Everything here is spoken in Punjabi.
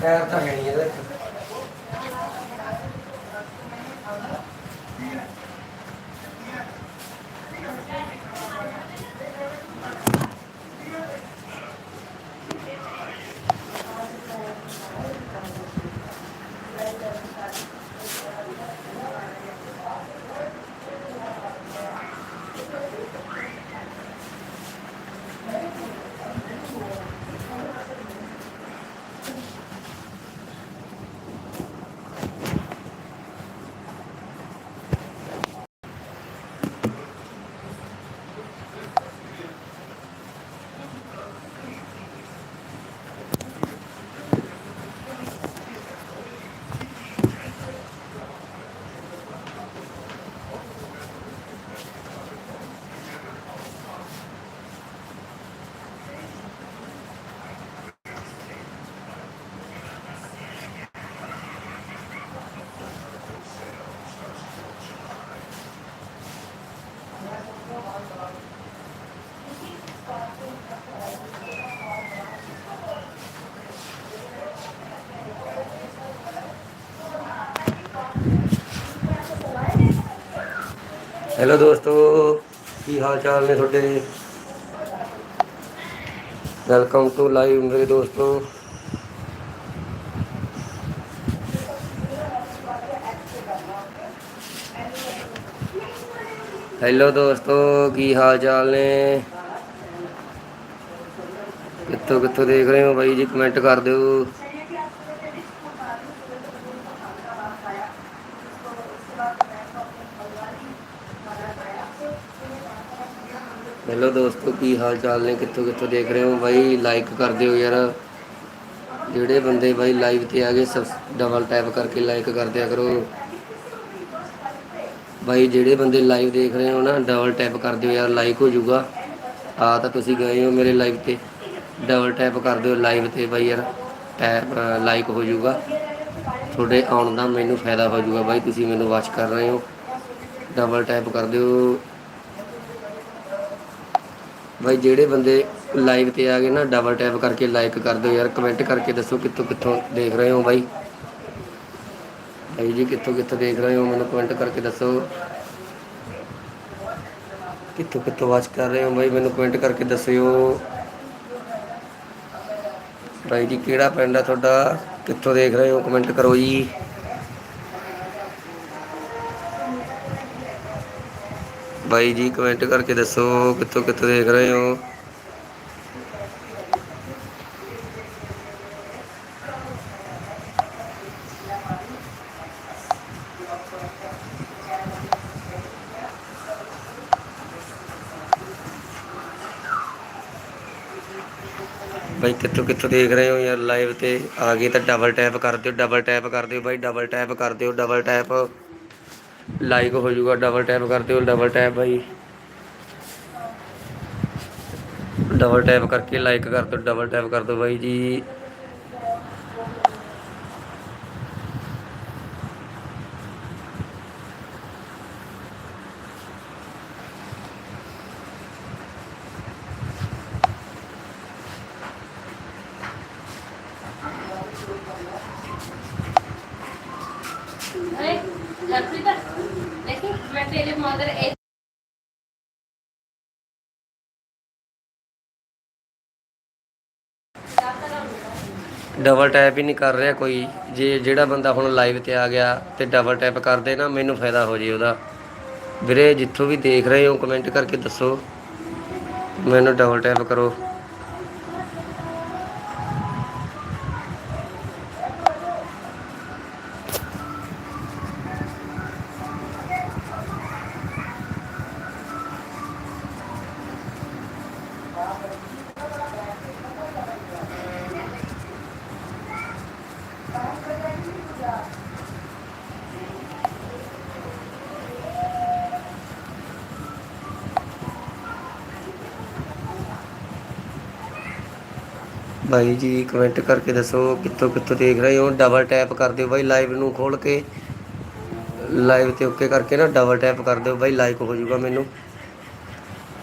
ਪੈਰ ਤਾਂ ਹੈ ਹੈਲੋ ਦੋਸਤੋ, ਕੀ ਹਾਲ ਚਾਲ ਨੇ ਤੁਹਾਡੇ? ਵੈਲਕਮ ਟੂ ਲਾਈਵ ਮੇਰੇ ਦੋਸਤੋ। ਹੈਲੋ ਦੋਸਤੋ, ਕੀ ਹਾਲ ਚਾਲ ਨੇ? ਕਿੱਥੋਂ ਕਿੱਥੋਂ ਦੇਖ ਰਹੇ ਹੋ ਬਾਈ ਜੀ? ਕਮੈਂਟ ਕਰ ਦਿਓ। ਹੈਲੋ ਦੋਸਤੋ, ਕੀ ਹਾਲ ਚਾਲ ਨੇ? ਕਿੱਥੋਂ ਕਿੱਥੋਂ ਦੇਖ ਰਹੇ ਹੋ? ਬਾਈ ਲਾਈਕ ਕਰ ਦਿਓ ਯਾਰ। ਜਿਹੜੇ ਬੰਦੇ ਬਾਈ ਲਾਈਵ ਤੇ ਆ ਗਏ ਸਬ ਡਬਲ ਟੈਪ ਕਰਕੇ ਲਾਈਕ ਕਰ ਦਿਆ ਕਰੋ। ਬਾਈ, ਜਿਹੜੇ ਬੰਦੇ ਲਾਈਵ ਦੇਖ ਰਹੇ ਹੋ ਨਾ ਡਬਲ ਟੈਪ ਕਰ ਦਿਓ ਯਾਰ ਲਾਈਕ ਹੋ ਜਾਊਗਾ। ਆ ਤਾਂ ਤੁਸੀਂ ਗਏ ਹੋ ਮੇਰੇ ਲਾਈਵ ਤੇ। ਡਬਲ ਟੈਪ ਕਰ ਦਿਓ ਲਾਈਵ ਤੇ ਬਾਈ ਯਾਰ ਟੈਪ ਲਾਈਕ ਹੋ ਜਾਊਗਾ। ਤੁਹਾਡੇ ਆਉਣ ਦਾ ਮੈਨੂੰ ਫਾਇਦਾ ਹੋ ਜਾਊਗਾ ਬਾਈ, ਤੁਸੀਂ ਮੈਨੂੰ ਵਾਚ ਕਰ ਰਹੇ ਹੋ। ਡਬਲ ਟੈਪ ਕਰ ਦਿਓ। ਬਾਈ ਜਿਹੜੇ ਬੰਦੇ ਲਾਈਵ ਤੇ ਆ ਗਏ ਨਾ ਡਬਲ ਟੈਪ ਕਰਕੇ ਲਾਈਕ ਕਰ ਦਿਓ ਯਾਰ ਕਮੈਂਟ ਕਰਕੇ ਦੱਸੋ ਕਿੱਥੋਂ ਕਿੱਥੋਂ ਦੇਖ ਰਹੇ ਹੋ ਬਾਈ। ਬਾਈ ਜੀ, ਕਿੱਥੋਂ ਕਿੱਥੋਂ ਦੇਖ ਰਹੇ ਹੋ, ਮੈਨੂੰ ਕਮੈਂਟ ਕਰਕੇ ਦੱਸੋ। ਕਿੱਥੋਂ ਕਿੱਥੋਂ ਵਾਚ ਕਰ ਰਹੇ ਹੋ ਬਾਈ, ਮੈਨੂੰ ਕਮੈਂਟ ਕਰਕੇ ਦੱਸਿਓ। ਬਾਈ ਜੀ, ਕਿਹੜਾ ਪਿੰਡ ਆ ਤੁਹਾਡਾ? ਕਿੱਥੋਂ ਦੇਖ ਰਹੇ ਹੋ? ਕਮੈਂਟ ਕਰੋ ਜੀ। ਬਾਈ ਜੀ ਕਮੈਂਟ ਕਰਕੇ ਦੱਸੋ, ਕਿੱਥੋਂ ਕਿੱਥੋਂ ਦੇਖ ਰਹੇ ਹੋ? ਬਾਈ ਕਿੱਥੋਂ ਕਿੱਥੋਂ ਦੇਖ ਰਹੇ ਹੋ ਯਾਰ ਲਾਈਵ ਤੇ? ਆ ਗਏ ਤਾਂ ਡਬਲ ਟੈਪ ਕਰ ਦਿਓ ਡਬਲ ਟੈਪ ਕਰ ਦਿਓ ਬਾਈ ਡਬਲ ਟੈਪ ਕਰ ਦਿਓ ਡਬਲ ਟੈਪ ਲਾਈਕ ਹੋ ਜਾਊਗਾ ਡਬਲ ਟੈਪ ਕਰ ਦਿਓ ਡਬਲ ਟੈਪ ਬਾਈ। ਡਬਲ ਟੈਪ ਕਰਕੇ ਲਾਈਕ ਕਰ ਦਿਓ ਡਬਲ ਟੈਪ ਕਰ ਦਿਓ ਬਾਈ ਜੀ। अरे लड़की पर लेकिन मैं तेरे मदर ए ਡਬਲ ਟੈਪ ਹੀ ਨਹੀਂ ਕਰ ਰਿਹਾ ਕੋਈ ਜੇ ਜਿਹੜਾ ਬੰਦਾ ਹੁਣ ਲਾਈਵ ਤੇ ਆ ਗਿਆ ਤੇ ਡਬਲ ਟੈਪ ਕਰਦੇ ਨਾ ਮੈਨੂੰ ਫਾਇਦਾ ਹੋ ਜੇ ਉਹਦਾ ਵੀਰੇ ਜਿੱਥੋਂ ਵੀ ਦੇਖ ਰਹੇ ਹੋ ਕਮੈਂਟ ਕਰਕੇ ਦੱਸੋ ਮੈਨੂੰ ਡਬਲ ਟੈਪ ਕਰੋ ਭਾਈ ਜੀ ਕਮੈਂਟ ਕਰਕੇ ਦੱਸੋ ਕਿੱਥੋਂ ਕਿੱਥੋਂ ਦੇਖ ਰਹੇ ਹੋ? ਡਬਲ ਟੈਪ ਕਰ ਦਿਓ ਬਾਈ ਲਾਈਵ ਨੂੰ ਖੋਲ ਕੇ। ਲਾਈਵ ਤੇ ਓਕੇ ਕਰਕੇ ਨਾ ਡਬਲ ਟੈਪ ਕਰ ਦਿਓ ਬਾਈ ਲਾਈਕ ਹੋ ਜਾਊਗਾ ਮੈਨੂੰ।